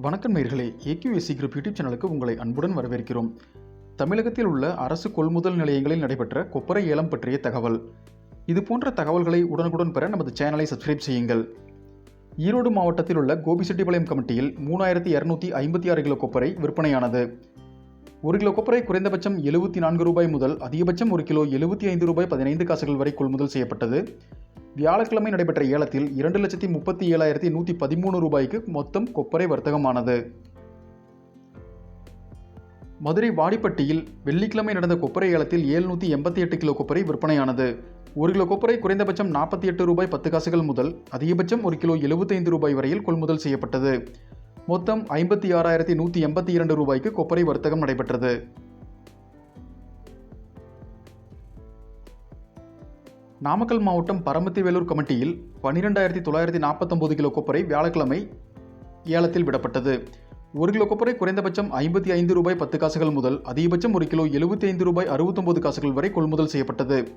வணக்கம் நேர்களே AQSC group YouTube சேனலுக்கு உங்களை அன்புடன் வரவேற்கிறோம். தமிழகத்தில் உள்ள அரசு கொள்முதல் நிலையங்களில் நடைபெற்ற கொப்பரை ஏலம் பற்றிய தகவல். இது போன்ற தகவல்களை உடனுக்குடன் பெற நமது சேனலை சப்ஸ்கிரைப் செய்யுங்கள். ஈரோடு மாவட்டத்தில் உள்ள கோபிசெட்டிபாளையம் கமிட்டியில் மூணாயிரத்தி இரநூத்தி ஐம்பத்தி ஆறு கிலோ கொப்பரை விற்பனையானது. ஒரு கிலோ கொப்பரை குறைந்தபட்சம் எழுபத்தி நான்கு ரூபாய் முதல் அதிகபட்சம் ஒரு கிலோ எழுபத்தி ஐந்து ரூபாய் பதினைந்து காசுகள் வரை கொள்முதல் செய்யப்பட்டது. வியாழக்கிழமை நடைபெற்ற ஏலத்தில் இரண்டு லட்சத்தி முப்பத்தி ஏழாயிரத்தி நூற்றி பதிமூணு ரூபாய்க்கு மொத்தம் கொப்பரை வர்த்தகமானது. மதுரை வாடிப்பட்டியில் வெள்ளிக்கிழமை நடந்த கொப்பரை ஏலத்தில் ஏழ்நூற்றி எண்பத்தி எட்டு கிலோ கொப்பரை விற்பனையானது. ஒரு கிலோ கொப்பரை குறைந்தபட்சம் நாற்பத்தி எட்டு ரூபாய் பத்து காசுகள் முதல் அதிகபட்சம் ஒரு கிலோ எழுபத்தைந்து ரூபாய் வரையில் கொள்முதல் செய்யப்பட்டது. மொத்தம் ஐம்பத்தி ஆறாயிரத்தி நூற்றி எண்பத்தி இரண்டு ரூபாய்க்கு கொப்பரை வர்த்தகம் நடைபெற்றது. நாமக்கல் மாவட்டம் பரமத்தி வேலூர் கமிட்டியில் பன்னிரெண்டாயிரத்தி தொள்ளாயிரத்தி நாற்பத்தொம்போது கிலோ கொப்பரை வியாழக்கிழமை ஏலத்தில் விடப்பட்டது. ஒரு கிலோ கொப்பரை குறைந்தபட்சம் ஐம்பத்தி ஐந்து ரூபாய் பத்து காசுகள் முதல் அதிகபட்சம் ஒரு கிலோ எழுபத்தி ஐந்து ரூபாய் அறுபத்தொம்பது காசுகள் வரை கொள்முதல் செய்யப்பட்டது.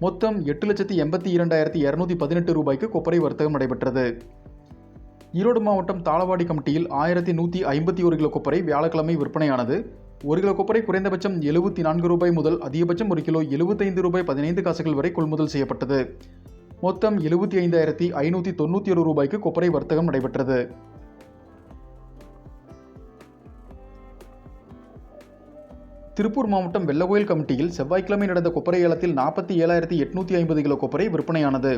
மொத்தம் எட்டு லட்சத்தி எண்பத்தி இரண்டாயிரத்தி இரநூத்தி பதினெட்டு ரூபாய்க்கு கொப்பரை வர்த்தகம் நடைபெற்றது. ஈரோடு மாவட்டம் தாளவாடி கமிட்டியில் ஆயிரத்தி நூற்றி ஐம்பத்தி ஒரு கிலோ கொப்பரை வியாழக்கிழமை விற்பனையானது. ஒரு கிலோ கொப்பரை குறைந்தபட்சம் எழுபத்தி நான்கு ரூபாய் முதல் அதிகபட்சம் ஒரு கிலோ எழுபத்தைந்து ரூபாய் பதினைந்து காசுகள் வரை கொள்முதல் செய்யப்பட்டது. மொத்தம் எழுபத்தி ஐந்தாயிரத்தி ஐநூற்றி தொண்ணூற்றி ஏழு ரூபாய்க்கு கொப்பரை வர்த்தகம் நடைபெற்றது. திருப்பூர் மாவட்டம் வெள்ளகோயில் கமிட்டியில் செவ்வாய்க்கிழமை நடந்த கொப்பரை ஏலத்தில் நாற்பத்தி ஏழாயிரத்தி எட்நூற்றி ஐம்பது கிலோ கொப்பரை விற்பனையானது.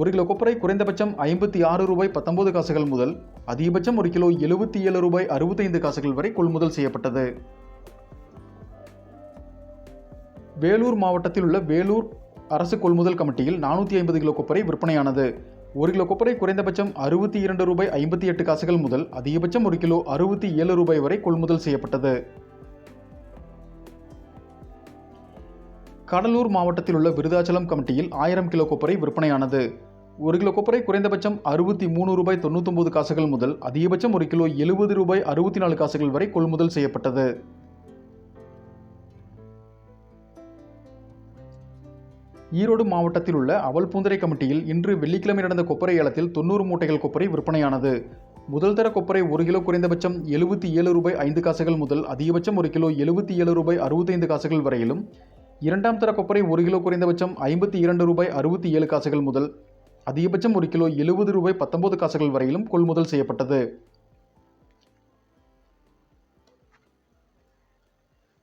ஒரு கிலோ கொப்பரை குறைந்தபட்சம் ஐம்பத்தி ஆறு ரூபாய் பத்தொன்பது காசுகள் முதல் அதிகபட்சம் ஒரு கிலோ எழுபத்தி ஏழு ரூபாய் அறுபத்தைந்து காசுகள் வரை கொள்முதல் செய்யப்பட்டது. வேலூர் மாவட்டத்தில் உள்ள வேலூர் அரசு கொள்முதல் கமிட்டியில் நானூற்றி ஐம்பது கிலோ கொப்பரை விற்பனையானது. ஒரு கிலோ கொப்பரை குறைந்தபட்சம் அறுபத்தி இரண்டு ரூபாய் ஐம்பத்தி எட்டு காசுகள் முதல் அதிகபட்சம் ஒரு கிலோ அறுபத்தி ஏழு ரூபாய் வரை கொள்முதல் செய்யப்பட்டது. கடலூர் மாவட்டத்தில் உள்ள விருதாச்சலம் கமிட்டியில் ஆயிரம் கிலோ கொப்பரை விற்பனையானது. ஒரு கிலோ கொப்பரை குறைந்தபட்சம் அறுபத்தி மூணு ரூபாய் தொண்ணூத்தொம்பது காசுகள் முதல் அதிகபட்சம் ஒரு கிலோ எழுபது ரூபாய் அறுபத்தி நாலு காசுகள் வரை கொள்முதல் செய்யப்பட்டது. ஈரோடு மாவட்டத்தில் உள்ள அவல்பூந்தரை கமிட்டியில் இன்று வெள்ளிக்கிழமை நடந்த கொப்பரை ஏலத்தில் தொண்ணூறு மூட்டைகள் கொப்பரை விற்பனையானது. முதல் தர கொப்பரை ஒரு கிலோ குறைந்தபட்சம் எழுபத்தி ஏழு ரூபாய் ஐந்து காசுகள் முதல் அதிகபட்சம் ஒரு கிலோ எழுபத்தி ஏழு ரூபாய் அறுபத்தைந்து காசுகள் வரையிலும் இரண்டாம் தர கொப்பரை ஒரு கிலோ குறைந்தபட்சம் ஐம்பத்தி இரண்டு ரூபாய் அறுபத்தி ஏழு காசுகள் முதல் அதிகபட்சம் ஒரு கிலோ எழுபது ரூபாய் பத்தொன்பது காசுகள் வரையிலும் கொள்முதல் செய்யப்பட்டது.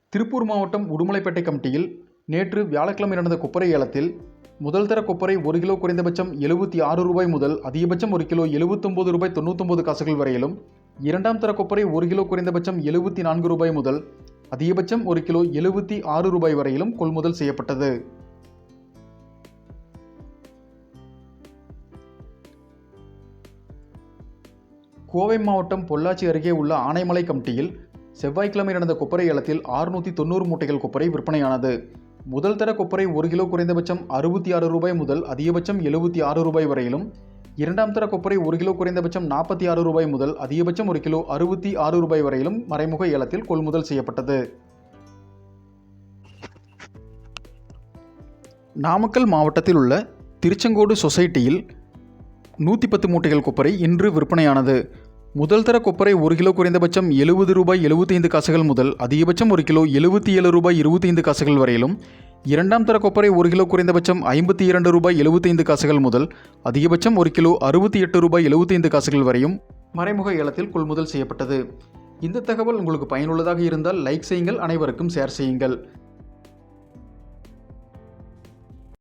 திருப்பூர் மாவட்டம் உடுமலைப்பேட்டை கமிட்டியில் நேற்று வியாழக்கிழமை நடந்த கொப்பரை ஏலத்தில் முதல் தர கொப்பரை ஒரு கிலோ குறைந்தபட்சம் எழுபத்தி ஆறு ரூபாய் முதல் அதிகபட்சம் ஒரு கிலோ எழுபத்தொம்பது ரூபாய் தொண்ணூத்தொம்பது காசுகள் வரையிலும் இரண்டாம் தர கொப்பரை ஒரு கிலோ குறைந்தபட்சம் எழுபத்தி நான்கு ரூபாய் முதல் அதிகபட்சம் ஒரு கிலோ எழுபத்தி ஆறு ரூபாய் வரையிலும் கொள்முதல் செய்யப்பட்டது. கோவை மாவட்டம் பொள்ளாச்சி அருகே உள்ள ஆனைமலை கமிட்டியில் செவ்வாய்க்கிழமை நடந்த கொப்பரை ஏலத்தில் ஆறுநூற்றி தொண்ணூறு மூட்டைகள் கொப்பரை விற்பனையானது. முதல் தர கொப்பரை ஒரு கிலோ குறைந்தபட்சம் அறுபத்தி ஆறு ரூபாய் முதல் அதிகபட்சம் எழுபத்தி ஆறு ரூபாய் வரையிலும் இரண்டாம் தர கொப்பரை ஒரு கிலோ குறைந்தபட்சம் நாற்பத்தி ஆறு ரூபாய் முதல் அதிகபட்சம் ஒரு கிலோ அறுபத்தி ஆறு ரூபாய் வரையிலும் மறைமுக ஏலத்தில் கொள்முதல் செய்யப்பட்டது. நாமக்கல் மாவட்டத்தில் உள்ள திருச்செங்கோடு சொசைட்டியில் நூற்றி பத்து மூட்டைகள் கொப்பரை இன்று விற்பனையானது. முதல் தர கொப்பரை ஒரு கிலோ குறைந்தபட்சம் எழுபது ரூபாய் எழுபத்தைந்து காசுகள் முதல் அதிகபட்சம் ஒரு கிலோ எழுபத்தி ஏழு ரூபாய் இருபத்தைந்து காசுகள் வரையிலும். இரண்டாம் தர கொப்பரை ஒரு கிலோ குறைந்தபட்சம் ஐம்பத்தி இரண்டு ரூபாய் எழுபத்தைந்து காசுகள் முதல் அதிகபட்சம் ஒரு கிலோ அறுபத்தி எட்டு ரூபாய் எழுபத்தைந்து காசுகள் வரையும் மறைமுக ஏலத்தில் கொள்முதல் செய்யப்பட்டது. இந்த தகவல் உங்களுக்கு பயனுள்ளதாக இருந்தால் லைக் செய்யுங்கள் அனைவருக்கும் ஷேர் செய்யுங்கள்.